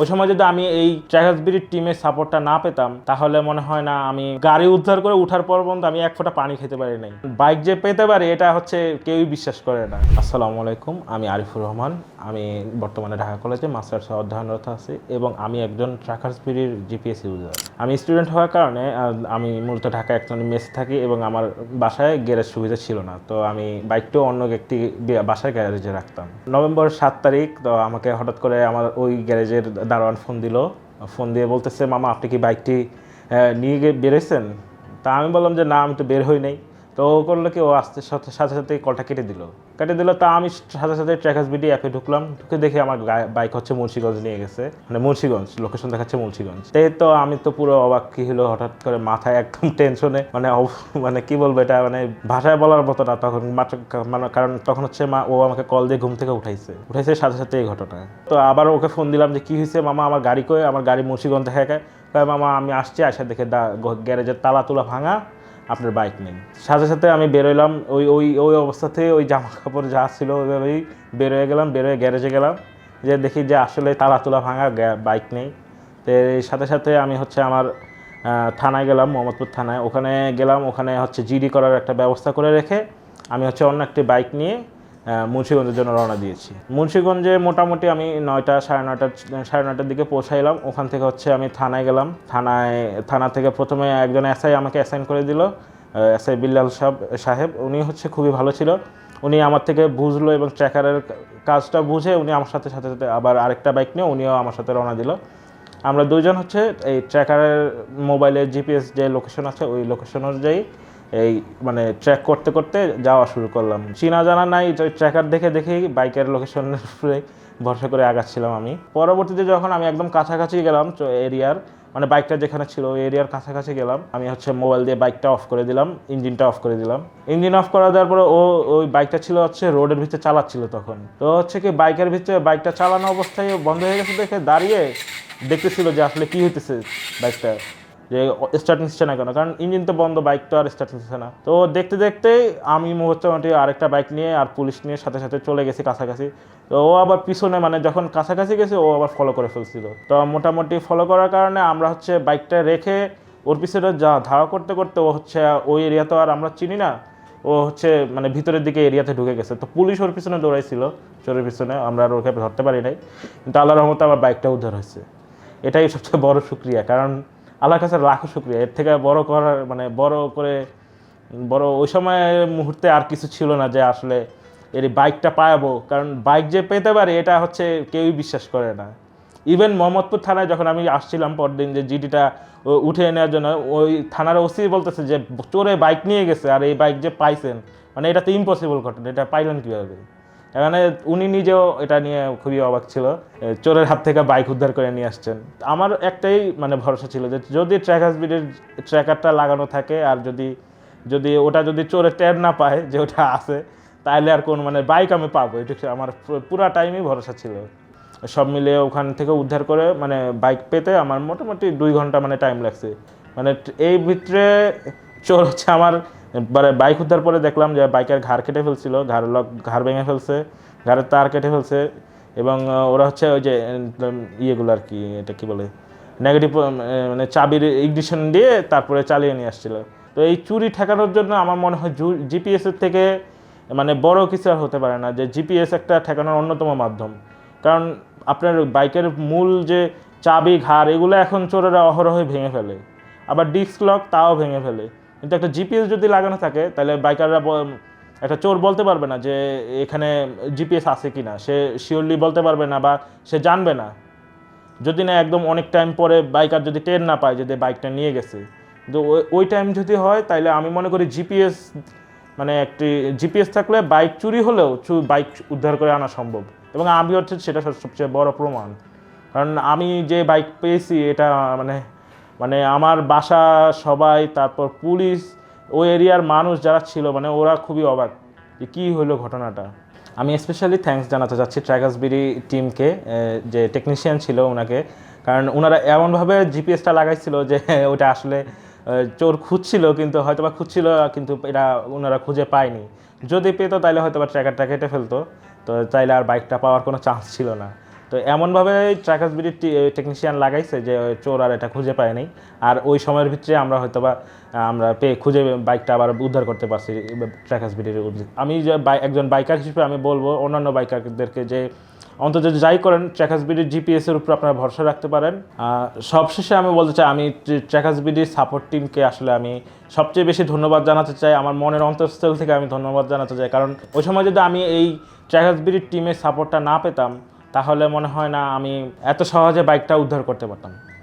ওই সময় যদি আমি এই ট্র্যাকার্স বিডির টিমের সাপোর্টটা না পেতাম, তাহলে মনে হয় না আমি গাড়ি উদ্ধার করে উঠার পর পর্যন্ত আমি এক ফোঁটা পানি খেতে পারি নাই। বাইক যে পেতে পারি, এটা হচ্ছে কেউই বিশ্বাস করে না। আসসালামু আলাইকুম, আমি আরিফুর রহমান। আমি বর্তমানে ঢাকা কলেজে মাস্টার্স অধ্যয়নরত আছি এবং আমি একজন ট্র্যাকার্স বিডির জিপিএস ইউজার আমি স্টুডেন্ট হওয়ার কারণে আমি মূলত ঢাকা একজন মেসে থাকি এবং আমার বাসায় গ্যারেজ সুবিধা ছিল না। তো আমি বাইকটাও অন্য একটি বাসায় গ্যারেজে রাখতাম। নভেম্বর সাত তারিখ, তো আমাকে হঠাৎ করে আমার ওই গ্যারেজের দারোয়ান ফোন দিল। ফোন দিয়ে বলতেছে, মামা, আপনি কি বাইকটি নিয়ে গিয়ে বেরোইছেন? তা আমি বললাম যে, না, আমি তো বের হই নাই। তো ও করল কি, ও আসতে সাথে সাথে সাথে কলটা কেটে দিল। কেটে দিল, তা আমি সাথে সাথে ট্র্যাকার্স বিডি অ্যাপে ঢুকলাম, ঢুকে দেখি আমার বাইক হচ্ছে মুন্সিগঞ্জ নিয়ে গেছে। মানে মুন্সিগঞ্জ লোকেশন দেখাচ্ছে মুন্সিগঞ্জ। তাই তো আমি তো পুরো অবাক কি হলো, হঠাৎ করে মাথায় একদম টেনশনে মানে মানে কি বলব এটা মানে ভাষায় বলার মতো না, তখন মানে কারণ তখন হচ্ছে মা ও আমাকে কল দিয়ে ঘুম থেকে উঠাইছে। উঠাইছে সাথে সাথে এই ঘটনা। তো আবার ওকে ফোন দিলাম যে, কি হয়েছে মামা, আমার গাড়ি কই? আমার গাড়ি মুন্সিগঞ্জ দেখা কয়, মামা, আমি আসছি আসা দেখে গ্যারেজের তালা তুলা ভাঙা আপনার বাইক নেই সাথে সাথে আমি বেরোইলাম ওই ওই ওই অবস্থাতে ওই জামা কাপড় যা ছিল ওইভাবেই বেরোয় গেলাম বেরোয় গ্যারেজে গেলাম। যে দেখি যে আসলে তালা তুলা ভাঙা বাইক নেই। তো এর সাথে সাথে আমি হচ্ছে আমার থানায় গেলাম, মোহাম্মদপুর থানায়। ওখানে গেলাম, ওখানে হচ্ছে জিডি করার একটা ব্যবস্থা করে রেখে আমি হচ্ছে অন্য একটি বাইক নিয়ে মুন্সিগঞ্জের জন্য রওনা দিয়েছি। মুন্সিগঞ্জে মোটামুটি আমি নয়টা, সাড়ে নয়টা, সাড়ে নয়টার দিকে পৌঁছাইলাম। ওখান থেকে হচ্ছে আমি থানায় গেলাম। থানায়, থানা থেকে প্রথমে একজন এসআই আমাকে অ্যাসাইন করে দিল এসআই বিল্লাল সাহেব সাহেব। উনি হচ্ছে খুবই ভালো ছিল। উনি আমার থেকে বুঝলো এবং ট্র্যাকারের কাজটা বুঝে উনি আমার সাথে সাথে সাথে আবার আরেকটা বাইক নিয়ে উনিও আমার সাথে রওনা দিল। আমরা দুইজন হচ্ছে এই ট্র্যাকারের মোবাইলের জিপিএস যে লোকেশন আছে, ওই লোকেশন অনুযায়ী এই মানে ট্র্যাক করতে করতে যাওয়া শুরু করলাম। চিনা জানা নাই, যে ট্র্যাকার দেখে দেখেই বাইকের লোকেশনের উপরে ভরসা করে আগাচ্ছিলাম আমি। পরবর্তীতে যখন আমি একদম কাছাকাছি গেলাম এরিয়ার মানে বাইকটা যেখানে ছিল, ওই এরিয়ার কাছাকাছি গেলাম। আমি হচ্ছে মোবাইল দিয়ে বাইকটা অফ করে দিলাম ইঞ্জিনটা অফ করে দিলাম। ইঞ্জিন অফ করে দেওয়ার পরে ও, ওই বাইকটা ছিল হচ্ছে রোডের ভিতরে চালাচ্ছিল তখন। তো হচ্ছে কি বাইকের ভিতরে বাইকটা চালানো অবস্থায় বন্ধ হয়ে গেছে দেখে দাঁড়িয়ে দেখতেছিল যে আসলে কি হইতেছে বাইকটা। যে স্টার্টিং নিচ্ছে না কেন কারণ ইঞ্জিন তো বন্ধ বাইক তো আর স্টার্টিং নিচ্ছে না। তো দেখতে দেখতে আমি মোটামুটি আরেকটা বাইক নিয়ে আর পুলিশ নিয়ে সাথে সাথে চলে গেছি কাছাকাছি। তো ও আবার পিছনে মানে যখন কাছাকাছি গেছে, ও আবার ফলো করে ফেলছিল। তো মোটামুটি ফলো করার কারণে আমরা হচ্ছে বাইকটা রেখে ওর পিছনে যা ধাওয়া করতে করতে ও হচ্ছে, ওই এরিয়া তো আর আমরা চিনি না। ও হচ্ছে মানে ভিতরের দিকে এরিয়াতে ঢুকে গেছে। তো পুলিশ ওর পিছনে দৌড়াইছিল, চোরের পিছনে, আমরা আর ওকে ধরতে পারি নাই। কিন্তু আল্লাহর রহমতে আমার বাইকটা উদ্ধার হয়েছে। এটাই সবচেয়ে বড় শুক্রিয়া কারণ আল্লাহর কাছে লাখো শুক্রিয়া। এর থেকে বড় করার মানে বড় করে বড় ওই সময় মুহূর্তে আর কিছু ছিল না যে আসলে এর বাইকটা পায়াবো। কারণ বাইক যে পেতে পারে, এটা হচ্ছে কেউই বিশ্বাস করে না। ইভেন মোহাম্মদপুর থানায় যখন আমি আসছিলাম পরদিন যে জিডিটা উঠে নেওয়ার জন্য, ওই থানার ওসি বলতেছে যে, চোরে বাইক নিয়ে গেছে, আর এই বাইক যে পাইছেন মানে এটা তো ইম্পসিবল ঘটনা, এটা পাইলেন কীভাবে? এখানে উনি নিজেও এটা নিয়ে খুবই অবাক ছিল চোরের হাত থেকে বাইক উদ্ধার করে নিয়ে আসছেন। আমার একটাই মানে ভরসা ছিল যে যদি ট্র্যাকার স্পিডের ট্র্যাকারটা লাগানো থাকে আর যদি যদি ওটা যদি চোরে টের না পায় যে ওটা আছে, তাহলে আর কোন মানে বাইক আমি পাবো। এটা আমার পুরা টাইমই ভরসা ছিল। সব মিলিয়ে ওখান থেকে উদ্ধার করে মানে বাইক পেতে আমার মোটামুটি দুই ঘণ্টা মানে টাইম লাগছে। মানে এই ভিতরে চোর হচ্ছে আমার মানে বাইক উদ্ধার পরে দেখলাম যে বাইকের ঘাড় কেটে ফেলছিল, ঘাড় লক, ঘাড় ভেঙে ফেলছে, ঘাড়ের তার কেটে ফেলছে এবং ওরা হচ্ছে ওই যে ইয়েগুলো আর কি, এটা কি বলে নেগেটিভ মানে চাবির ইগনিশন দিয়ে তারপরে চালিয়ে নিয়ে আসছিল। তো এই চুরি ঠেকানোর জন্য আমার মনে হয় জিপিএসের থেকে মানে বড় কিছু আর হতে পারে না, যে জিপিএস একটা ঠেকানোর অন্যতম মাধ্যম। কারণ আপনার বাইকের মূল যে চাবি, ঘাড়, এগুলো এখন চোরেরা অহরহ ভেঙে ফেলে। আবার ডিস্ক লক তাও ভেঙে ফেলে। কিন্তু একটা জিপিএস যদি লাগানো থাকে, তাহলে বাইকাররা একটা চোর বলতে পারবে না যে এখানে জিপিএস আছে কি না সে শিওরলি বলতে পারবে না বা সে জানবে না। যদি না, একদম অনেক টাইম পরে বাইকার যদি টের না পায় যদি বাইকটা নিয়ে গেছে। কিন্তু ওই- টাইম যদি হয় তাহলে আমি মনে করি জিপিএস মানে একটি জিপিএস থাকলে বাইক চুরি হলেও বাইক উদ্ধার করে আনা সম্ভব। এবং আমি হচ্ছে সেটা সবচেয়ে বড় প্রমাণ। কারণ আমি যে বাইক পেয়েছি, এটা মানে মানে আমার বাসা সবাই, তারপর পুলিশ ওই এরিয়ার মানুষ যারা ছিল মানে ওরা খুবই অবাক যে কী হলো ঘটনাটা। আমি স্পেশালি থ্যাঙ্কস জানাতে চাচ্ছি ট্র্যাগাসবিরি টিমকে যে টেকনিশিয়ান ছিল ওনাকে কারণ ওনারা এমনভাবে জিপিএসটা লাগাইছিল যে ওটা আসলে চোর খুঁজছিল, কিন্তু হয়তো বা খুঁজছিল, কিন্তু এটা ওনারা খুঁজে পায়নি। যদি পেতো তাহলে হয়তো বা ট্র্যাকারটা কেটে ফেলতো, তো চাইলে আর বাইকটা পাওয়ার কোনো চান্স ছিল না। তো এমনভাবে ট্র্যাকার্স বিডির টেকনিশিয়ান লাগাইছে যে চোর আর এটা খুঁজে পায়নি আর ওই সময়ের ভিতরে আমরা হয়তো বা আমরা পেয়ে খুঁজে বাইকটা আবার উদ্ধার করতে পারছি ট্র্যাকার্স বিডির আমি যে একজন বাইকার হিসেবে আমি বলব, অন্যান্য বাইকারদেরকে যে, অন্তত যাই করেন ট্র্যাকার্স বিডির জিপিএসের উপর আপনারা ভরসা রাখতে পারেন। সবশেষে আমি বলতে চাই, আমি ট্র্যাকার্স বিডির সাপোর্ট টিমকে আসলে আমি সবচেয়ে বেশি ধন্যবাদ জানাতে চাই। আমার মনের অন্তঃস্থল থেকে আমি ধন্যবাদ জানাতে চাই। কারণ ওই সময় যদি আমি এই ট্র্যাকার্স বিডির টিমের সাপোর্টটা না পেতাম তাহলে মনে হয় না আমি এত সহজে বাইকটা উদ্ধার করতে পারতাম।